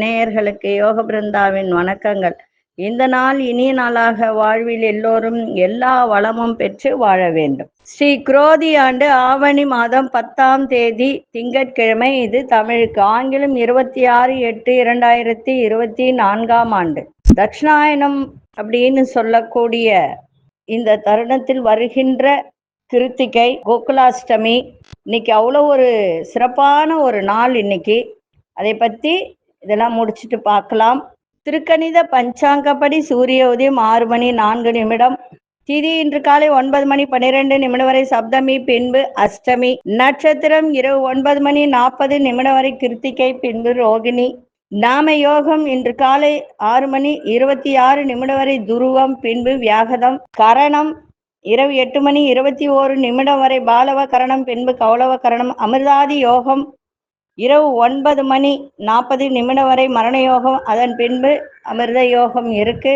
நேயர்களுக்கு யோக பிருந்தாவின் வணக்கங்கள். இந்த நாள் இனிய நாளாக வாழ்வில் எல்லோரும் எல்லா வளமும் பெற்று வாழ வேண்டும். ஸ்ரீ குரோதி ஆண்டு ஆவணி மாதம் பத்தாம் தேதி திங்கட்கிழமை. இது தமிழுக்கு ஆங்கிலம் இருபத்தி ஆறு எட்டு இரண்டாயிரத்தி இருபத்தி நான்காம் ஆண்டு. தட்சிணாயனம் அப்படின்னு சொல்லக்கூடிய இந்த தருணத்தில் வருகின்ற கிருத்திகை கோகுலாஷ்டமி இன்னைக்கு அவ்வளோ ஒரு சிறப்பான ஒரு நாள் இன்னைக்கு. அதை பற்றி இதெல்லாம் முடிச்சுட்டு பார்க்கலாம். திருக்கணித பஞ்சாங்கப்படி சூரிய உதயம் ஆறு மணி நான்கு நிமிடம். திதி இன்று காலை ஒன்பது மணி பன்னிரெண்டு நிமிடம் வரை சப்தமி பின்பு அஷ்டமி. நட்சத்திரம் இரவு ஒன்பது மணி நாற்பது நிமிடம் வரை கிருத்திகை பின்பு ரோகிணி. நாம யோகம் இன்று காலை ஆறு மணி இருபத்தி ஆறு நிமிடம் வரை துருவம் பின்பு வியாகதம். கரணம் இரவு எட்டு மணி இருபத்தி ஓரு நிமிடம் வரை பாலவ கரணம் பின்பு கௌளவ கரணம் அமிர்தாதி யோகம். இரவு ஒன்பது மணி நாற்பது நிமிடம் வரை மரண யோகம் அதன் பின்பு அமிர்த யோகம் இருக்கு.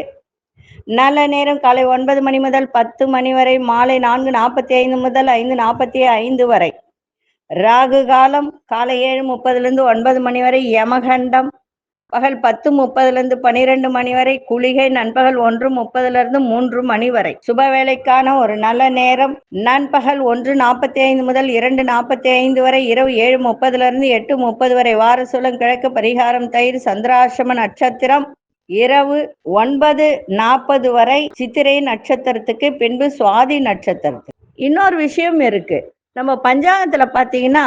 நல்ல நேரம் காலை ஒன்பது மணி முதல் பத்து மணி வரை மாலை நான்கு நாற்பத்தி ஐந்து முதல் ஐந்து நாற்பத்தி ஐந்து வரை. ராகு காலம் காலை ஏழு முப்பதுலேருந்து ஒன்பது மணி வரை யமகண்டம். பகல் பத்து முப்பதுலேருந்து பன்னிரெண்டு மணி வரை குளிகை நண்பகல் ஒன்று முப்பதுலேருந்து மூன்று மணி வரை. சுப வேலைக்கான ஒரு நல்ல நேரம். நண்பகல் ஒன்று நாற்பத்தி ஐந்து முதல் இரண்டு நாற்பத்தி ஐந்து வரை இரவு ஏழு முப்பதுலேருந்து எட்டு முப்பது வரை. வாரசுலம் கிழக்கு பரிகாரம் தயிர் சந்திராசிரம நட்சத்திரம். இரவு ஒன்பது நாற்பது வரை சித்திரை நட்சத்திரத்துக்கு பின்பு சுவாதி நட்சத்திரத்துக்கு. இன்னொரு விஷயம் இருக்கு. நம்ம பஞ்சாங்கத்துல பாத்தீங்கன்னா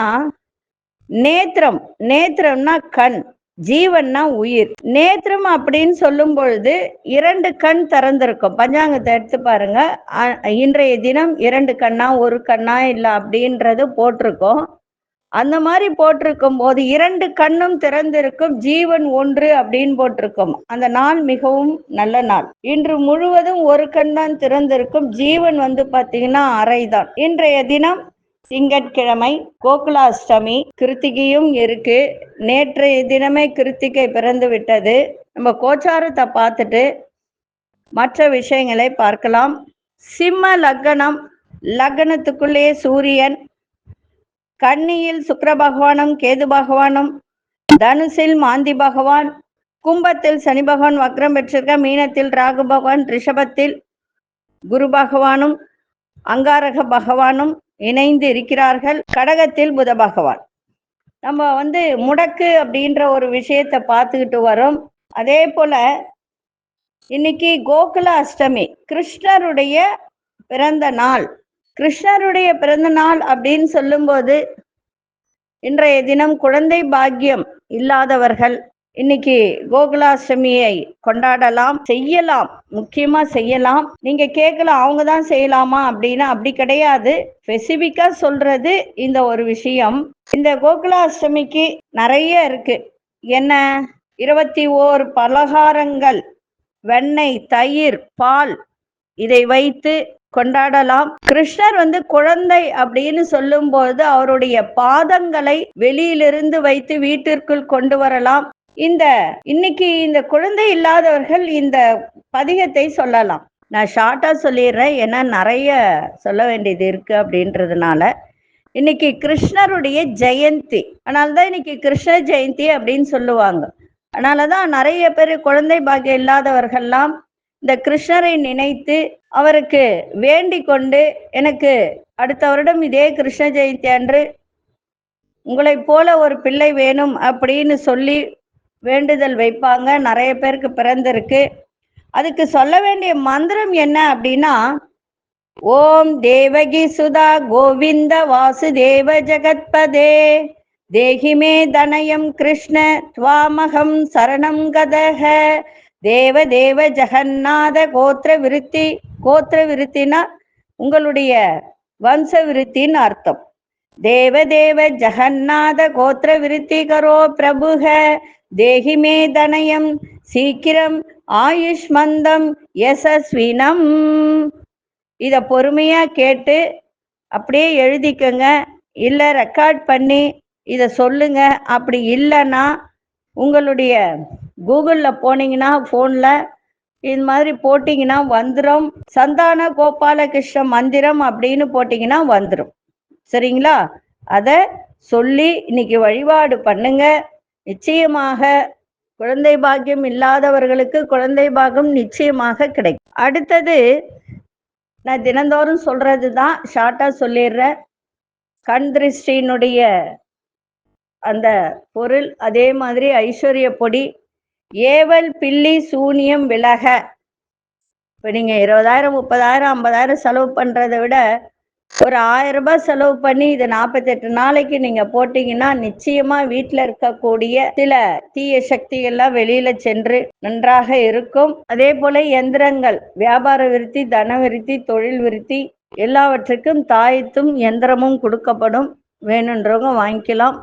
நேத்திரம். நேத்திரம்னா கண். ஜீவன்னா உயிர். நேத்திரம் அப்படின்னு சொல்லும் பொழுது இரண்டு கண் திறந்திருக்கும். பஞ்சாங்கத்தை எடுத்து பாருங்க. இன்றைய தினம் இரண்டு கண்ணா ஒரு கண்ணா இல்ல அப்படின்றது போட்டிருக்கோம். அந்த மாதிரி போட்டிருக்கும் போது இரண்டு கண்ணும் திறந்திருக்கும். ஜீவன் ஒன்று அப்படின்னு போட்டிருக்கும். அந்த நாள் மிகவும் நல்ல நாள். இன்று முழுவதும் ஒரு கண் தான் திறந்திருக்கும். ஜீவன் வந்து பாத்தீங்கன்னா அரைதான் இன்றைய தினம் திங்கட்கிழமை கோகுலாஷ்டமி கிருத்திகையும் இருக்கு. நேற்றைய தினமே கிருத்திகை பிறந்து விட்டது. நம்ம கோச்சாரத்தை பார்த்துட்டு மற்ற விஷயங்களை பார்க்கலாம். சிம்ம லக்னம் லக்னத்துக்குள்ளே சூரியன் கன்னியில் சுக்கர பகவானும் கேது பகவானும் தனுசில் மாந்தி பகவான் கும்பத்தில் சனி பகவான் வக்ரம் பெற்றிருக்க மீனத்தில் ராகு பகவான் ரிஷபத்தில் குரு பகவானும் அங்காரக பகவானும் இணைந்து இருக்கிறார்கள் கடகத்தில் புத பகவான். நம்ம வந்து முடக்கு அப்படின்ற ஒரு விஷயத்தை பார்த்துக்கிட்டு வரோம். அதே போல இன்னைக்கு கோகுல அஷ்டமி கிருஷ்ணருடைய பிறந்த நாள். கிருஷ்ணருடைய பிறந்த நாள் அப்படின்னு சொல்லும்போது இன்றைய தினம் குழந்தை பாக்கியம் இல்லாதவர்கள் இன்னைக்கு கோகுலாஷ்டமியை கொண்டாடலாம் செய்யலாம் முக்கியமா செய்யலாம். நீங்க கேட்கலாம் அவங்க தான் செய்யலாமா அப்படின்னா அப்படி கிடையாது. ஸ்பெசிபிக்கா சொல்றது இந்த ஒரு விஷயம். இந்த கோகுலாஷ்டமிக்கு நிறைய இருக்கு. என்ன? இருபத்தி ஓர் பலகாரங்கள் வெண்ணெய் தயிர் பால் இதை வைத்து கொண்டாடலாம். கிருஷ்ணர் வந்து குழந்தை அப்படின்னு சொல்லும்போது அவருடைய பாதங்களை வெளியிலிருந்து வைத்து வீட்டிற்குள் கொண்டு வரலாம். இந்த இன்னைக்கு இந்த குழந்தை இல்லாதவர்கள் இந்த பதிகத்தை சொல்லலாம். நான் ஷார்ட்டாக சொல்லிடுறேன். ஏன்னா நிறைய சொல்ல வேண்டியது இருக்கு அப்படின்றதுனால. இன்னைக்கு கிருஷ்ணருடைய ஜெயந்தி. அதனால்தான் இன்னைக்கு கிருஷ்ண ஜெயந்தி அப்படின்னு சொல்லுவாங்க. அதனாலதான் நிறைய பேர் குழந்தை பாக்கியம் இல்லாதவர்கள்லாம் இந்த கிருஷ்ணரை நினைத்து அவருக்கு வேண்டி கொண்டு எனக்கு அடுத்த வருடம் இதே கிருஷ்ண ஜெயந்தி அன்று உங்களைப் போல ஒரு பிள்ளை வேணும் அப்படின்னு சொல்லி வேண்டுதல் வைப்பாங்க. நிறைய பேருக்கு பிறந்திருக்கு. அதுக்கு சொல்ல வேண்டிய மந்திரம் என்ன அப்படின்னா ஓம் தேவகி சுதா கோவிந்த வாசுதேவ ஜெகத்பதே. தேகிமே தனயம் கிருஷ்ண துவாமகம் சரணம் கதக. தேவ தேவ ஜெகநாத கோத்திர விருத்தி. கோத்திர விருத்தினா உங்களுடைய வம்ச விருத்தின்னு அர்த்தம். தேவ தேவ ஜெகநாத கோத்திர விருத்தி கரோ பிரபுக. தேகிமே தனயம் சீக்கிரம் ஆயுஷ்மந்தம் யசஸ்வினம். இத பொறுமையா கேட்டு அப்படியே எழுதிக்கங்க. இல்ல ரெக்கார்ட் பண்ணி இத சொல்லுங்க. அப்படி இல்லைன்னா உங்களுடைய கூகுள்ல போனீங்கன்னா போன்ல இது மாதிரி போட்டிங்கன்னா வந்துடும் சந்தான கோபாலகிருஷ்ண மந்திரம் அப்படின்னு போட்டிங்கன்னா வந்துடும் சரிங்களா? அதை சொல்லி இன்னைக்கு வழிபாடு பண்ணுங்கள் நிச்சயமாக குழந்தை பாக்கியம் இல்லாதவர்களுக்கு குழந்தை பாக்கியம் நிச்சயமாக கிடைக்கும். அடுத்தது நான் தினந்தோறும் சொல்றது தான் ஷார்ட்டா சொல்லிடுறேன். கண் திருஷ்டியினுடைய அந்த பொருள் அதே மாதிரி ஐஸ்வர்ய பொடி. ஏவல் பில்லி சூனியம் விலக. இப்போ நீங்கள் இருபதாயிரம் முப்பதாயிரம் ஐம்பதாயிரம் செலவு பண்ணுறதை விட ஒரு ஆயிரம் ரூபாய் செலவு பண்ணி இது நாற்பத்தெட்டு நாளைக்கு நீங்க போட்டீங்கன்னா நிச்சயமா வீட்டில் இருக்கக்கூடிய சில தீய சக்திகள்லாம் வெளியில சென்று நன்றாக இருக்கும். அதே போல எந்திரங்கள் வியாபார விருத்தி தன விருத்தி தொழில் விருத்தி எல்லாவற்றுக்கும் தாயத்தும் எந்திரமும் கொடுக்கப்படும். வேணுன்றவங்க வாங்கிக்கலாம்.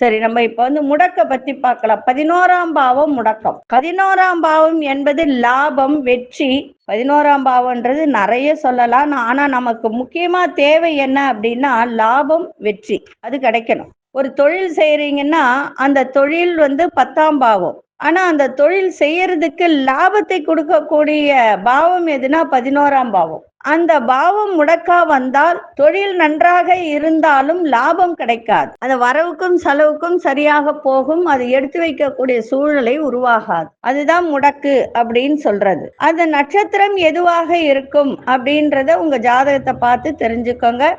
சரி நம்ம இப்ப வந்து முடக்க பத்தி பார்க்கலாம். பதினோராம் பாவம் முடக்கம். பதினோராம் பாவம் என்பது லாபம் வெற்றி. பதினோராம் பாவம்ன்றது நிறைய சொல்லலாம். ஆனா நமக்கு முக்கியமா தேவை என்ன அப்படின்னா லாபம் வெற்றி. அது கிடைக்கணும். ஒரு தொழில் செய்யறீங்கன்னா அந்த தொழில் வந்து பத்தாம் பாவம். ஆனா அந்த தொழில் செய்யறதுக்கு லாபத்தை கொடுக்கக்கூடிய பாவம் எதுனா பதினோராம் பாவம். அந்த பாவம் முடக்கா வந்தால் தொழில் நன்றாக இருந்தாலும் லாபம் கிடைக்காது. அந்த வரவுக்கும் செலவுக்கும் சரியாக போகும். அது எடுத்து வைக்கக்கூடிய சூழ்நிலை உருவாகாது. அதுதான் முடக்கு அப்படின்னு சொல்றது. அந்த நட்சத்திரம் எதுவாக இருக்கும் அப்படின்றத உங்க ஜாதகத்தை பார்த்து தெரிஞ்சுக்கோங்க.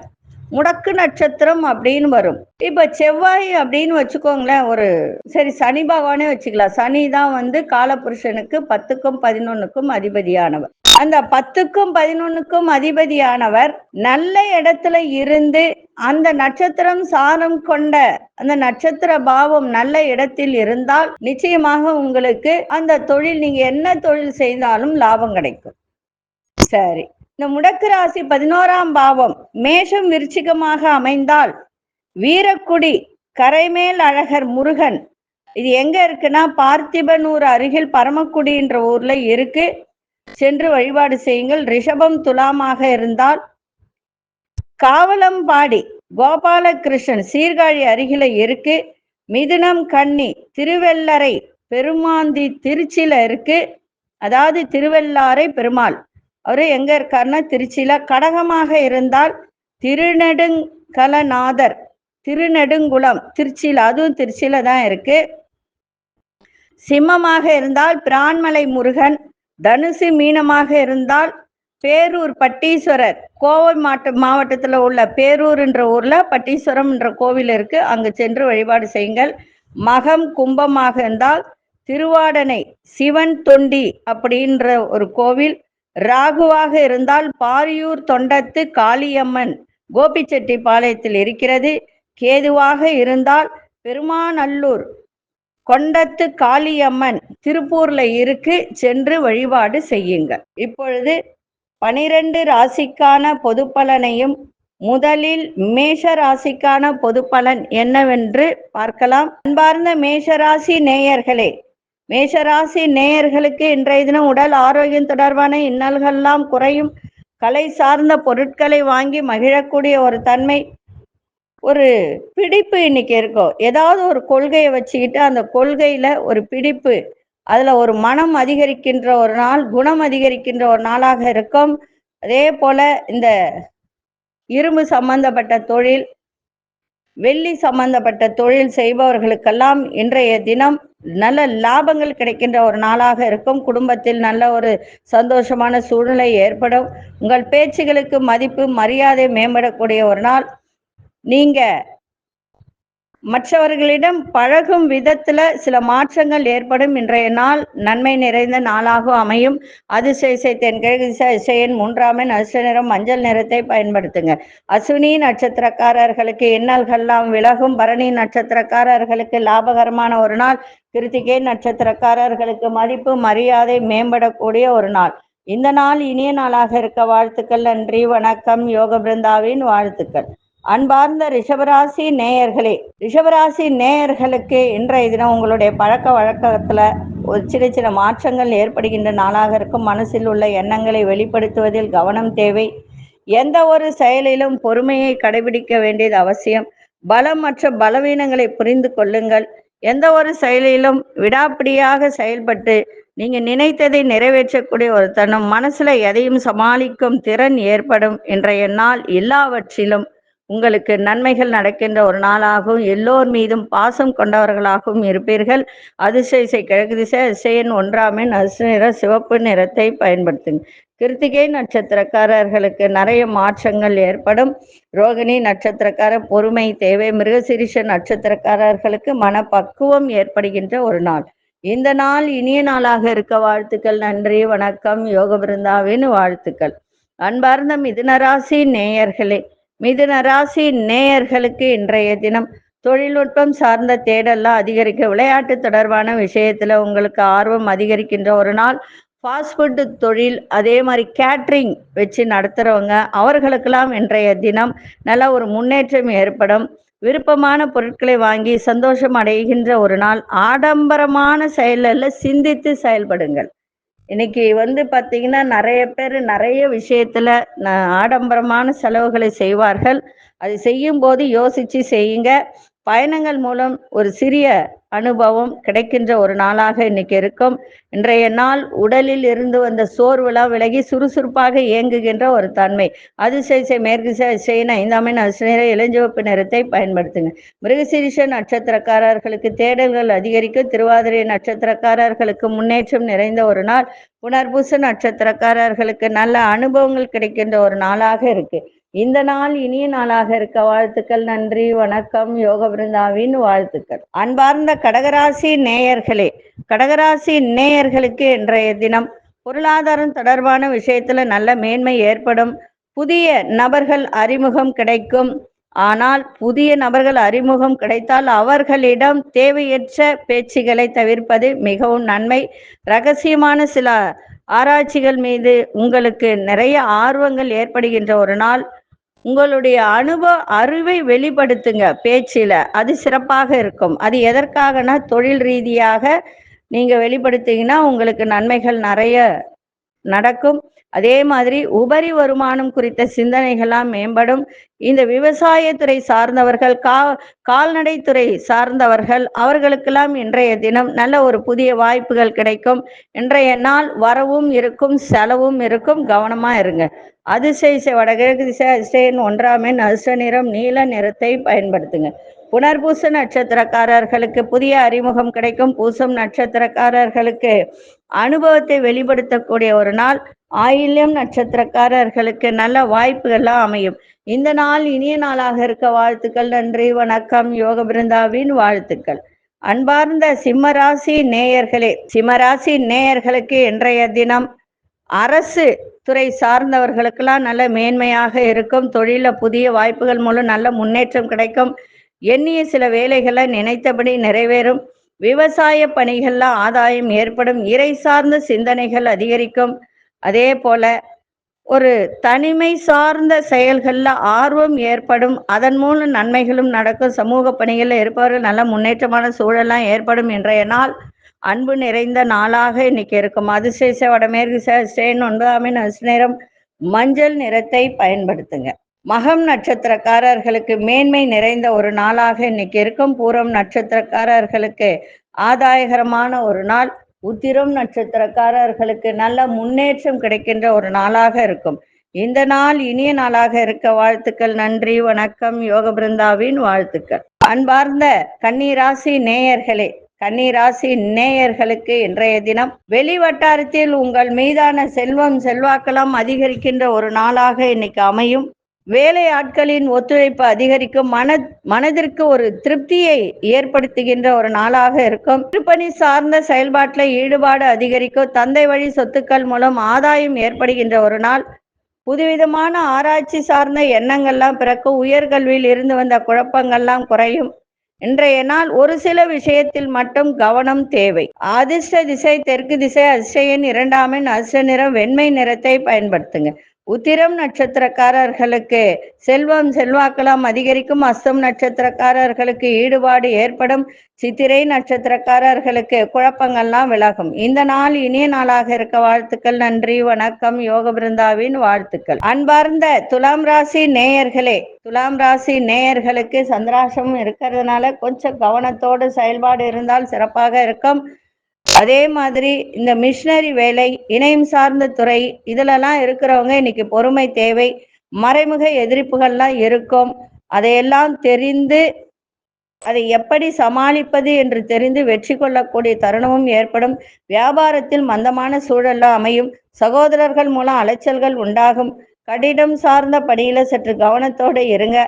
முடக்கு நட்சத்திரம் அப்படின்னு வரும். இப்ப செவ்வாய் அப்படின்னு வச்சுக்கோங்களேன் ஒரு சரி சனி பகவானே வச்சுக்கலாம். சனி தான் வந்து காலபுருஷனுக்கு பத்துக்கும் பதினொன்னுக்கும் அதிபதியானவர். அந்த பத்துக்கும் பதினொன்னுக்கும் அதிபதியானவர் நல்ல இடத்துல இருந்து அந்த நட்சத்திரம் சாரம் கொண்ட அந்த நட்சத்திர பாவம் நல்ல இடத்தில் இருந்தால் நிச்சயமாக உங்களுக்கு அந்த தொழில் நீங்க என்ன தொழில் செய்தாலும் லாபம் கிடைக்கும். சரி. இந்த முடக்கு ராசி பதினோராம் பாவம் மேஷம் விருச்சிகமாக அமைந்தால் வீரக்குடி கரைமேல் அழகர் முருகன். இது எங்க இருக்குன்னா பார்த்திபனூர் அருகில் பரமக்குடின்ற ஊர்ல இருக்கு. சென்று வழிபாடு செய்யுங்கள். ரிஷபம் துலாமாக இருந்தால் காவலம்பாடி கோபாலகிருஷ்ணன் சீர்காழி அருகில இருக்கு. மிதுனம் கன்னி திருவெல்லரை பெருமாந்தி திருச்சியில இருக்கு. அதாவது திருவெல்லாரை பெருமாள். அவரு எங்க இருக்காருன்னா திருச்சியில கடகமாக இருந்தால் திருநெடுங்கலநாதர் திருநெடுங்குளம் திருச்சியில அதுவும் திருச்சியில தான் இருக்கு. சிம்மமாக இருந்தால் பிரான்மலை முருகன் தனுசு மீனமாக இருந்தால் பேரூர் பட்டீஸ்வரர். கோவை மாவட்ட மாவட்டத்தில் உள்ள பேரூர் என்ற ஊர்ல பட்டீஸ்வரம் என்ற கோவில் இருக்கு. அங்கு சென்று வழிபாடு செய்யுங்கள். மகம் கும்பமாக இருந்தால் திருவாடனை சிவன் தொண்டி அப்படின்ற ஒரு கோவில். ராகுவாக இருந்தால் பாரியூர் தொண்டத்து காளியம்மன் கோபிச்செட்டி பாளையத்தில் இருக்கிறது. கேதுவாக இருந்தால் பெருமாநல்லூர் கொண்டத்து காளியம்மன் திருப்பூர்ல இருக்கு சென்று வழிபாடு செய்யுங்க இப்பொழுது பனிரெண்டு ராசிக்கான பொது பலனையும் முதலில் மேஷ ராசிக்கான பொது பலன் என்னவென்று பார்க்கலாம். அன்பார்ந்த மேஷராசி நேயர்களே மேஷராசி நேயர்களுக்கு இன்றைய தினம் உடல் ஆரோக்கியம் தொடர்பான இன்னல்கள்லாம் குறையும். கலை சார்ந்த பொருட்களை வாங்கி மகிழக்கூடிய ஒரு தன்மை ஒரு பிடிப்பு இன்னைக்கு இருக்கும். ஏதாவது ஒரு கொள்கையை வச்சுக்கிட்டு அந்த கொள்கையில ஒரு பிடிப்பு அதுல ஒரு மனம் அதிகரிக்கின்ற ஒரு நாள் குணம் அதிகரிக்கின்ற ஒரு நாளாக இருக்கும். அதே போல இந்த இரும்பு சம்பந்தப்பட்ட தொழில் வெள்ளி சம்பந்தப்பட்ட தொழில் செய்பவர்களுக்கெல்லாம் இன்றைய தினம் நல்ல லாபங்கள் கிடைக்கின்ற ஒரு நாளாக இருக்கும். குடும்பத்தில் நல்ல ஒரு சந்தோஷமான சூழ்நிலை ஏற்படும். உங்கள் பேச்சுகளுக்கு மதிப்பு மரியாதை மேம்படக்கூடிய ஒரு நாள். நீங்க மற்றவர்களிடம் பழகும் விதத்துல சில மாற்றங்கள் ஏற்படும். இன்றைய நாள் நன்மை நிறைந்த நாளாக அமையும். அதிசயசை தென்கிழக்கு திசையின் மூன்றாமின் அசு நிறம் மஞ்சள் நிறத்தை பயன்படுத்துங்க. அசுனி நட்சத்திரக்காரர்களுக்கு இன்னல்கள்லாம் விலகும். பரணி நட்சத்திரக்காரர்களுக்கு லாபகரமான ஒரு நாள். கிருத்திகை நட்சத்திரக்காரர்களுக்கு மதிப்பு மரியாதை மேம்படக்கூடிய ஒரு நாள். இந்த நாள் இனிய நாளாக இருக்க வாழ்த்துக்கள் நன்றி வணக்கம். யோக பிருந்தாவின் வாழ்த்துக்கள். அன்பார்ந்த ரிஷபராசி நேயர்களே ரிஷபராசி நேயர்களுக்கு இன்றைய தினம் உங்களுடைய பழக்க வழக்கத்தில் ஒரு சின்ன சின்ன மாற்றங்கள் ஏற்படுகின்ற நாளாக இருக்கும். மனசில் உள்ள எண்ணங்களை வெளிப்படுத்துவதில் கவனம் தேவை. எந்த ஒரு செயலிலும் பொறுமையை கடைபிடிக்க வேண்டியது அவசியம். பலம் மற்ற பலவீனங்களை புரிந்து கொள்ளுங்கள். எந்த ஒரு செயலிலும் விடாப்பிடியாக செயல்பட்டு நீங்க நினைத்ததை நிறைவேற்றக்கூடிய ஒரு தன்னும் மனசுல எதையும் சமாளிக்கும் திறன் ஏற்படும். இன்றைய நாள் எல்லாவற்றிலும் உங்களுக்கு நன்மைகள் நடக்கின்ற ஒரு நாளாகவும் எல்லோர் மீதும் பாசம் கொண்டவர்களாகவும் இருப்பீர்கள். அதிசய கிழக்கு திசை அதிசயன் ஒன்றாமின் அரிசி நிற சிவப்பு நிறத்தை பயன்படுத்துங்க. கிருத்திகை நட்சத்திரக்காரர்களுக்கு நிறைய மாற்றங்கள் ஏற்படும். ரோகிணி நட்சத்திரக்கார பொறுமை தேவை மிருகசிரிஷ நட்சத்திரக்காரர்களுக்கு மனப்பக்குவம் ஏற்படுகின்ற ஒரு நாள். இந்த நாள் இனிய நாளாக இருக்க வாழ்த்துக்கள் நன்றி வணக்கம் யோக பிருந்தாவின் வாழ்த்துக்கள். அன்பார்ந்த மிதுனராசி நேயர்களே மிதுனராசி நேயர்களுக்கு இன்றைய தினம் தொழில்நுட்பம் சார்ந்த தேடல்லாம் அதிகரிக்க விளையாட்டு தொடர்பான விஷயத்துல உங்களுக்கு ஆர்வம் அதிகரிக்கின்ற ஒரு நாள். ஃபாஸ்ட் ஃபுட்டு தொழில் அதே மாதிரி கேட்ரிங் வச்சு நடத்துகிறவங்க அவர்களுக்கெல்லாம் இன்றைய தினம் நல்ல ஒரு முன்னேற்றம் ஏற்படும். விருப்பமான பொருட்களை வாங்கி சந்தோஷம் அடைகின்ற ஒரு நாள். ஆடம்பரமான செயலில் சிந்தித்து செயல்படுங்கள். இன்னைக்கு வந்து பார்த்தீங்கன்னா நிறைய பேர் நிறைய விஷயத்துல ஆடம்பரமான செலவுகளை செய்வார்கள். அது செய்யும் போது யோசிச்சு செய்யுங்க. பயணங்கள் மூலம் ஒரு சிறிய அனுபவம் கிடைக்கின்ற ஒரு நாளாக இன்னைக்கு இருக்கும். இன்றைய நாள் உடலில் இருந்து வந்த சோர்வுலாம் விலகி சுறுசுறுப்பாக இயங்குகின்ற ஒரு தன்மை. அதிசய மேற்கு செய்யின ஐந்தாமே நசுநேர இளஞ்சிவப்பு நிறத்தை பயன்படுத்துங்க. மிருகசிரிஷ நட்சத்திரக்காரர்களுக்கு தேடல்கள் அதிகரிக்கும் திருவாதிரை நட்சத்திரக்காரர்களுக்கு முன்னேற்றம் நிறைந்த ஒரு நாள். புனர்பூச நட்சத்திரக்காரர்களுக்கு நல்ல அனுபவங்கள் கிடைக்கின்ற ஒரு நாளாக இருக்கு. இந்த நாள் இனிய நாளாக இருக்க வாழ்த்துக்கள் நன்றி வணக்கம் யோக பிருந்தாவின் வாழ்த்துக்கள். அன்பார்ந்த கடகராசி நேயர்களே கடகராசி நேயர்களுக்கு இன்றைய தினம் பொருளாதாரம் தொடர்பான விஷயத்துல நல்ல மேன்மை ஏற்படும். புதிய நபர்கள் அறிமுகம் கிடைக்கும். ஆனால் புதிய நபர்கள் அறிமுகம் கிடைத்தால் அவர்களிடம் தேவையற்ற பேச்சுகளை தவிர்ப்பது மிகவும் நன்மை. ரகசியமான சில ஆராய்ச்சிகள் மீது உங்களுக்கு நிறைய ஆர்வங்கள் ஏற்படுகின்ற ஒரு நாள். உங்களுடைய அனுபவ அறிவை வெளிப்படுத்துங்க பேச்சில். அது சிறப்பாக இருக்கும். அது எதற்காகனா தொழில் ரீதியாக நீங்கள் வெளிப்படுத்திங்கன்னா உங்களுக்கு நன்மைகள் நிறைய நடக்கும். அதே மாதிரி உபரி வருமானம் குறித்த சிந்தனைகள்லாம் மேம்படும். இந்த விவசாயத்துறை சார்ந்தவர்கள் கா கால்நடைத்துறை சார்ந்தவர்கள் அவர்களுக்கெல்லாம் இன்றைய தினம் நல்ல ஒரு புதிய வாய்ப்புகள் கிடைக்கும். இன்றைய நாள் வரவும் இருக்கும் செலவும் இருக்கும். கவனமா இருங்க. அதிசய வடகிழக்கு திசை அதிசயன் ஒன்றாம் எண் அதிர்ஷ்ட நிறம் நீல நிறத்தை பயன்படுத்துங்க. புனர்பூச நட்சத்திரக்காரர்களுக்கு புதிய அறிமுகம் கிடைக்கும். பூசம் நட்சத்திரக்காரர்களுக்கு அனுபவத்தை வெளிப்படுத்தக்கூடிய ஒரு நாள். ஆயில்யம் நட்சத்திரக்காரர்களுக்கு நல்ல வாய்ப்புகள்லாம் அமையும். இந்த நாள் இனிய நாளாக இருக்க வாழ்த்துக்கள் நன்றி வணக்கம் யோக பிருந்தாவின் வாழ்த்துக்கள். அன்பார்ந்த சிம்மராசி நேயர்களே சிம்மராசி நேயர்களுக்கு இன்றைய தினம் அரசு துறை சார்ந்தவர்களுக்கெல்லாம் நல்ல மேன்மையாக இருக்கும். தொழில புதிய வாய்ப்புகள் மூலம் நல்ல முன்னேற்றம் கிடைக்கும். எண்ணிய சில வேலைகளை நினைத்தபடி நிறைவேறும். விவசாய பணிகள்ல ஆதாயம் ஏற்படும். இறை சார்ந்த சிந்தனைகள் அதிகரிக்கும். அதே போல ஒரு தனிமை சார்ந்த செயல்களில் ஆர்வம் ஏற்படும். அதன் மூலம் நன்மைகளும் நடக்கும். சமூக பணிகளில் இருப்பவர்கள் நல்ல முன்னேற்றமான சூழலாம் ஏற்படும் இன்றைய நாள் அன்பு நிறைந்த நாளாக இன்னைக்கு இருக்கும். அதிசேஷ வடமேற்கு ஸ்டேன் ஒன்பதாம் நேரம் மஞ்சள் நிறத்தை பயன்படுத்துங்க. மகம் நட்சத்திரக்காரர்களுக்கு மேன்மை நிறைந்த ஒரு நாளாக இன்னைக்கு இருக்கும். பூரம் நட்சத்திரக்காரர்களுக்கு ஆதாயகரமான ஒரு நாள். உத்திரம் நட்சத்திரக்காரர்களுக்கு நல்ல முன்னேற்றம் கிடைக்கின்ற ஒரு நாளாக இருக்கும். இந்த நாள் இனிய நாளாக இருக்க வாழ்த்துக்கள். நன்றி வணக்கம். யோக பிருந்தாவின் வாழ்த்துக்கள். அன்பார்ந்த கன்னிராசி நேயர்களே கன்னிராசி நேயர்களுக்கு இன்றைய தினம் வெளி வட்டாரத்தில் உங்கள் மீதான செல்வம் செல்வாக்கெல்லாம் அதிகரிக்கின்ற ஒரு நாளாக இன்னைக்கு அமையும். வேலை ஆட்களின் ஒத்துழைப்பு அதிகரிக்கும் மன மனதிற்கு ஒரு திருப்தியை ஏற்படுத்துகின்ற ஒரு நாளாக இருக்கும். திருப்பணி சார்ந்த செயல்பாட்டில் ஈடுபாடு அதிகரிக்கும். தந்தை வழி சொத்துக்கள் மூலம் ஆதாயம் ஏற்படுகின்ற ஒரு நாள். புதுவிதமான ஆராய்ச்சி சார்ந்த எண்ணங்கள்லாம் பிறக்கும் உயர்கல்வியில் இருந்து வந்த குழப்பங்கள்லாம் குறையும். இன்றைய நாள் ஒரு சில விஷயத்தில் மட்டும் கவனம் தேவை. அதிர்ஷ்ட திசை தெற்கு திசை அதிர்ஷ்டன் இரண்டாமின் அதிர்ஷ்ட நிறம் வெண்மை நிறத்தை பயன்படுத்துங்க. உத்திரம் நட்சத்திரக்காரர்களுக்கு செல்வம் செல்வாக்கலாம் அதிகரிக்கும். அஸ்தம் நட்சத்திரக்காரர்களுக்கு ஈடுபாடு ஏற்படும். சித்திரை நட்சத்திரக்காரர்களுக்கு குழப்பங்கள்லாம் விலகும். இந்த நாள் இனிய நாளாக இருக்க வாழ்த்துக்கள் நன்றி வணக்கம். யோக பிருந்தாவின் வாழ்த்துக்கள். அன்பார்ந்த துலாம் ராசி நேயர்களே துலாம் ராசி நேயர்களுக்கு சந்திராசம் இருக்கிறதுனால கொஞ்சம் கவனத்தோடு செயல்பாடு இருந்தால் சிறப்பாக இருக்கும். அதே மாதிரி இந்த மிஷினரி வேலை இணையம் சார்ந்த துறை இதுலலாம் இருக்கிறவங்க இன்னைக்கு பொறுமை தேவை மறைமுக எதிர்ப்புகள்லாம் இருக்கும். அதையெல்லாம் தெரிந்து அதை எப்படி சமாளிப்பது என்று தெரிந்து வெற்றி கொள்ளக்கூடிய தருணமும் ஏற்படும். வியாபாரத்தில் மந்தமான சூழல்ல அமையும். சகோதரர்கள் மூலம் அலைச்சல்கள் உண்டாகும். கடினம் சார்ந்த பணியில சற்று கவனத்தோடு இருங்க.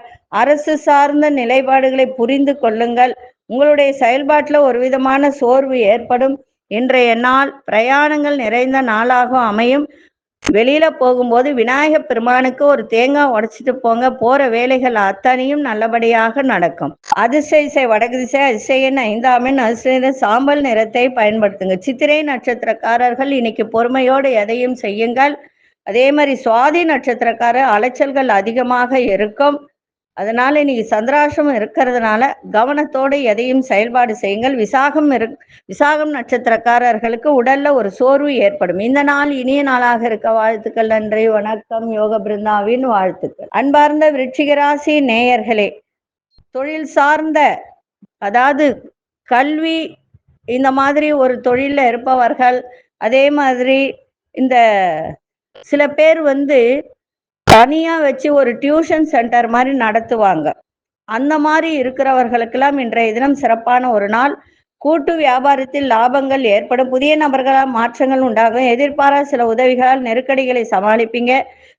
அரசு சார்ந்த நிலைப்பாடுகளை புரிந்து கொள்ளுங்கள். உங்களுடைய செயல்பாட்டில் ஒரு விதமான சோர்வு ஏற்படும். இன்றைய நாள் பிரயாணங்கள் நிறைந்த நாளாகவும் அமையும். வெளியில போகும்போது விநாயக பெருமானுக்கு ஒரு தேங்காய் உடைச்சிட்டு போங்க. போற வேலைகள் அத்தனையும் நல்லபடியாக நடக்கும். அதிசய வடக்கு திசை அதிசயன் ஐந்தாமின் அதிசய சாம்பல் நிறத்தை பயன்படுத்துங்க. சித்திரை நட்சத்திரக்காரர்கள் இன்னைக்கு பொறுமையோடு எதையும் செய்யுங்கள். அதே மாதிரி சுவாதி நட்சத்திரக்காரர் அலைச்சல்கள் அதிகமாக இருக்கும். அதனால இன்னைக்கு சந்திராசிரமம் இருக்கிறதுனால கவனத்தோடு எதையும் செயல்பாடு செய்யுங்கள். விசாகம் இரு விசாகம் நட்சத்திரக்காரர்களுக்கு உடல்ல ஒரு சோர்வு ஏற்படும். இந்த நாள் இனிய நாளாக இருக்க வாழ்த்துக்கள் நன்றி வணக்கம் யோக பிருந்தாவின் வாழ்த்துக்கள். அன்பார்ந்த விருட்சிகராசி நேயர்களே தொழில் சார்ந்த அதாவது கல்வி இந்த மாதிரி ஒரு தொழிலில் இருப்பவர்கள் அதே மாதிரி இந்த சில பேர் வந்து தனியா வச்சு ஒரு டியூஷன் சென்டர் மாதிரி நடத்துவாங்க. அந்த மாதிரி இருக்கிறவர்களுக்கெல்லாம் இன்றைய தினம் சிறப்பான ஒரு நாள். கூட்டு வியாபாரத்தில் லாபங்கள் ஏற்படும். புதிய நபர்களால் மாற்றங்கள் உண்டாகும். எதிர்பாரா சில உதவிகளால் நெருக்கடிகளை சமாளிப்பீங்க.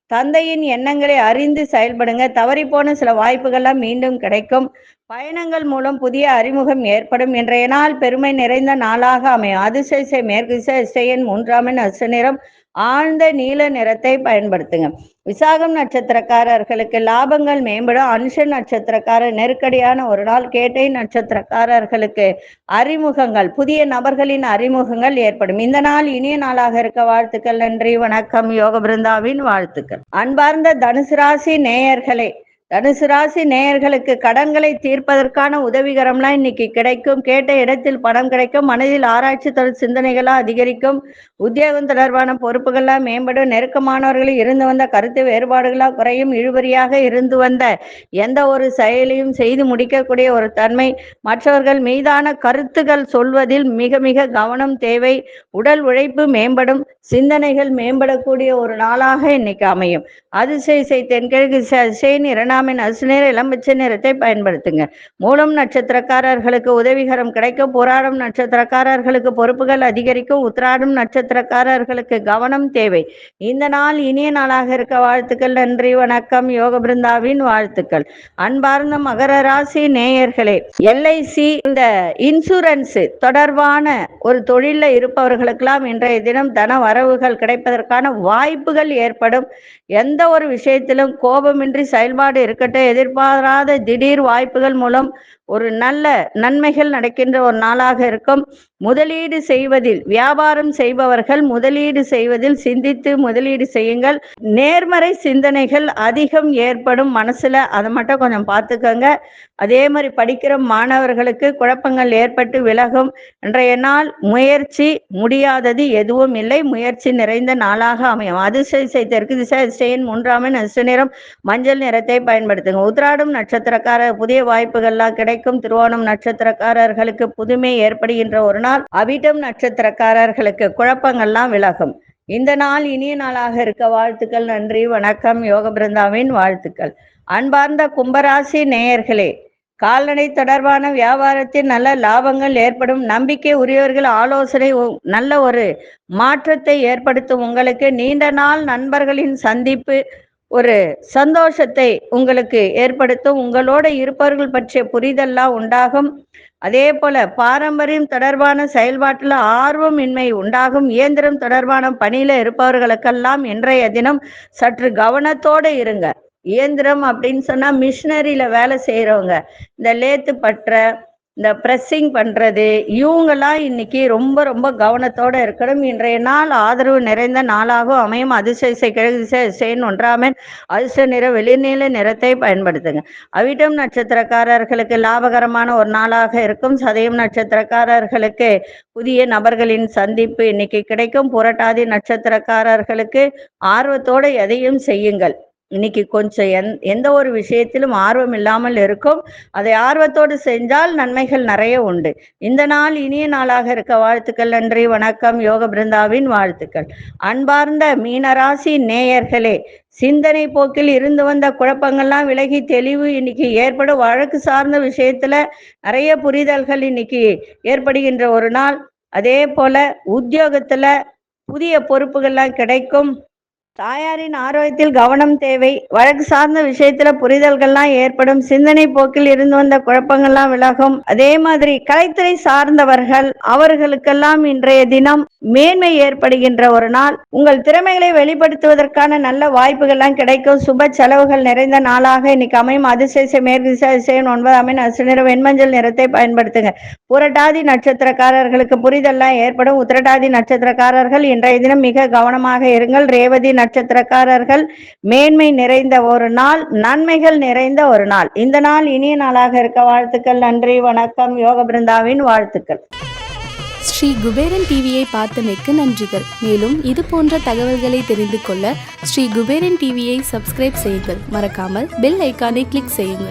தந்தையின் எண்ணங்களை அறிந்து செயல்படுங்க. தவறி போன சில வாய்ப்புகள்லாம் மீண்டும் கிடைக்கும். பயணங்கள் மூலம் புதிய அறிமுகம் ஏற்படும். இன்றைய நாள் பெருமை நிறைந்த நாளாக அமையும். அதிசய மேற்கு திசை மூன்றாமின் அசு நிறம் ஆழ்ந்த நீல நிறத்தை பயன்படுத்துங்க. விசாகம் நட்சத்திரக்காரர்களுக்கு லாபங்கள் மேம்படும். அனுஷ நட்சத்திரக்காரர் நெருக்கடியான ஒரு நாள். கேட்டை நட்சத்திரக்காரர்களுக்கு அறிமுகங்கள். புதிய நபர்களின் அறிமுகங்கள் ஏற்படும். இந்த நாள் இனிய நாளாக இருக்க வாழ்த்துக்கள். நன்றி வணக்கம். யோக பிருந்தாவின் வாழ்த்துக்கள். அன்பார்ந்த தனுசு ராசி நேயர்களே தனுசு ராசி நேயர்களுக்கு கடன்களை தீர்ப்பதற்கான உதவிகரம்லாம் இன்னைக்கு கிடைக்கும். கேட்ட இடத்தில் பணம் கிடைக்கும். மனதில் ஆராய்ச்சி தொடர் சிந்தனைகளாக அதிகரிக்கும். உத்தியோகம் தொடர்பான பொறுப்புகள்லாம் மேம்படும். நெருக்கமானவர்களில் இருந்து வந்த கருத்து வேறுபாடுகளாக குறையும். இழுபறியாக இருந்து வந்த எந்த ஒரு செயலையும் செய்து முடிக்கக்கூடிய ஒரு தன்மை மற்றவர்கள் மீதான கருத்துகள் சொல்வதில் மிக மிக கவனம் தேவை. உடல் உழைப்பு மேம்படும். சிந்தனைகள் மேம்படக்கூடிய ஒரு நாளாக இன்னைக்கு அமையும். அதிசய தென்கிழக்கு இரண்டாம் இரண்டாமின் அசுநேர இளம்பச்சை நிறத்தை பயன்படுத்துங்க. மூலம் நட்சத்திரக்காரர்களுக்கு உதவிகரம் கிடைக்க போராடும் நட்சத்திரக்காரர்களுக்கு பொறுப்புகள் அதிகரிக்கும் உத்ராடும் நட்சத்திரக்காரர்களுக்கு கவனம் தேவை. இந்த நாள் இனிய நாளாக இருக்க வாழ்த்துக்கள் நன்றி வணக்கம் யோக பிருந்தாவின் வாழ்த்துக்கள். அன்பார்ந்த மகர ராசி நேயர்களே எல்ஐசி இந்த இன்சூரன்ஸ் தொடர்பான ஒரு தொழிலில் இருப்பவர்களுக்கெல்லாம் இன்றைய தினம் தன வரவுகள் கிடைப்பதற்கான வாய்ப்புகள் ஏற்படும். எந்த ஒரு விஷயத்திலும் கோபமின்றி செயல்பாடு இருக்கட்டும். எதிர்பாராத திடீர் வாய்ப்புகள் மூலம் ஒரு நல்ல நன்மைகள் நடக்கின்ற ஒரு நாளாக இருக்கும். முதலீடு செய்வதில் வியாபாரம் செய்பவர்கள் முதலீடு செய்வதில் சிந்தித்து முதலீடு செய்யுங்கள். நேர்மறை சிந்தனைகள் அதிகம் ஏற்படும் மனசுல அதை மட்டும் கொஞ்சம் பார்த்துக்கோங்க. அதே மாதிரி படிக்கிற மாணவர்களுக்கு குழப்பங்கள் ஏற்பட்டு விலகும். இன்றைய நாள் முயற்சி முடியாதது எதுவும் இல்லை. முயற்சி நிறைந்த நாளாக அமையும். அதிசய தெற்கு திசை அதிசயின் மூன்றாமின் நிறம் மஞ்சள் நிறத்தை பயன்படுத்துங்க. உத்ராடும் நட்சத்திரக்கார புதிய வாய்ப்புகள்லாம் கிடைக்கும் திருவோணம் நட்சத்திரக்காரர்களுக்கு புதுமை ஏற்படுகின்ற ஒரு நாள் அவிட்டம் நட்சத்திரக்காரர்களுக்கு குழப்பங்கள்லாம் விலகும். இந்த நாள் இனிய நாளாக இருக்க வாழ்த்துக்கள் நன்றி வணக்கம் யோக பிருந்தாவின் வாழ்த்துக்கள். அன்பார்ந்த கும்பராசி நேயர்களே கால்நடை தொடர்பான வியாபாரத்தில் நல்ல லாபங்கள் ஏற்படும். நம்பிக்கை உரியவர்கள் ஆலோசனை நல்ல ஒரு மாற்றத்தை ஏற்படுத்தும். உங்களுக்கு நீண்ட நாள் நண்பர்களின் சந்திப்பு ஒரு சந்தோஷத்தை உங்களுக்கு ஏற்படுத்தும். உங்களோட இருப்பவர்கள் பற்றிய புரிதல்லாம் உண்டாகும். அதே போல பாரம்பரியம் தொடர்பான செயல்பாட்டில் ஆர்வம் இன்மை உண்டாகும். இயந்திரம் தொடர்பான பணியில இருப்பவர்களுக்கெல்லாம் இன்றைய தினம் சற்று கவனத்தோடு இருங்க. இயந்திரம் அப்படின்னு சொன்னா மிஷினரியில வேலை செய்யறவங்க இந்த லேத்து பற்ற இந்த ப்ரெஸ்ஸிங் பண்ணுறது இவங்கெல்லாம் இன்னைக்கு ரொம்ப ரொம்ப கவனத்தோடு இருக்கணும். இன்றைய நாள் ஆதரவு நிறைந்த நாளாகவும் அமையும். அதிசய கிழக்கு திசை ஒன்றாமன் அதிர்ஷ்ட நிற வெளிநீல நிறத்தை பயன்படுத்துங்க. அவிட்டம் நட்சத்திரக்காரர்களுக்கு லாபகரமான ஒரு நாளாக இருக்கும். சதயம் நட்சத்திரக்காரர்களுக்கு புதிய நபர்களின் சந்திப்பு இன்னைக்கு கிடைக்கும். புரட்டாதி நட்சத்திரக்காரர்களுக்கு ஆர்வத்தோடு எதையும் செய்யுங்கள். இன்னைக்கு கொஞ்சம் எந் எந்த ஒரு விஷயத்திலும் ஆர்வம் இல்லாமல் இருக்கும். அதை ஆர்வத்தோடு செஞ்சால் நன்மைகள் நிறைய உண்டு. இந்த நாள் இனிய நாளாக இருக்க வாழ்த்துக்கள் நன்றி வணக்கம். யோக பிருந்தாவின் வாழ்த்துக்கள். அன்பார்ந்த மீனராசி நேயர்களே சிந்தனை போக்கில் இருந்து வந்த குழப்பங்கள்லாம் விலகி தெளிவு இன்னைக்கு ஏற்படும். வழக்கு சார்ந்த விஷயத்துல நிறைய புரிதல்கள் இன்னைக்கு ஏற்படுகின்ற ஒரு நாள். அதே போல உத்தியோகத்துல புதிய பொறுப்புகள்லாம் கிடைக்கும். தாயாரின் ஆரோக்கியத்தில் கவனம் தேவை. வழக்கு சார்ந்த விஷயத்துல புரிதல்கள்லாம் ஏற்படும். சிந்தனை போக்கில் இருந்து வந்த குழப்பங்கள்லாம் விலகும். அதே மாதிரி கலைத்துறை சார்ந்தவர்கள் அவர்களுக்கெல்லாம் இன்றைய தினம் மேன்மை ஏற்படுகின்ற ஒரு நாள். உங்கள் திறமைகளை வெளிப்படுத்துவதற்கான நல்ல வாய்ப்புகள்லாம் கிடைக்கும். சுப செலவுகள் நிறைந்த நாளாக இன்னைக்கு அமையும். அதிசய மேற்கு திசை அதிசயம் ஒன்பது அமைன் அசுநிற வெண்மஞ்சள் நிறத்தை பயன்படுத்துங்க. புரட்டாதி நட்சத்திரக்காரர்களுக்கு புரிதல்லாம் ஏற்படும். உத்திரட்டாதி நட்சத்திரக்காரர்கள் இன்றைய தினம் மிக கவனமாக இருங்கள். ரேவதி நட்சத்திரக்காரர்கள் மேன்மை நிறைந்த ஒரு நாள் நன்மைகள் நிறைந்த ஒரு நாள். இந்த நாள் இனிய நாளாக இருக்க வாழ்த்துக்கள் நன்றி வணக்கம் யோக பிருந்தாவின் வாழ்த்துக்கள். ஸ்ரீ குபேரன் டிவியை பார்த்தமைக்கு நன்றிகள். மேலும் இது போன்ற தகவல்களை தெரிந்து கொள்ள ஸ்ரீ குபேரன் டிவியை சப்ஸ்கிரைப் செய்யுங்கள். மறக்காமல் பெல் ஐக்கானை கிளிக் செய்யுங்கள்.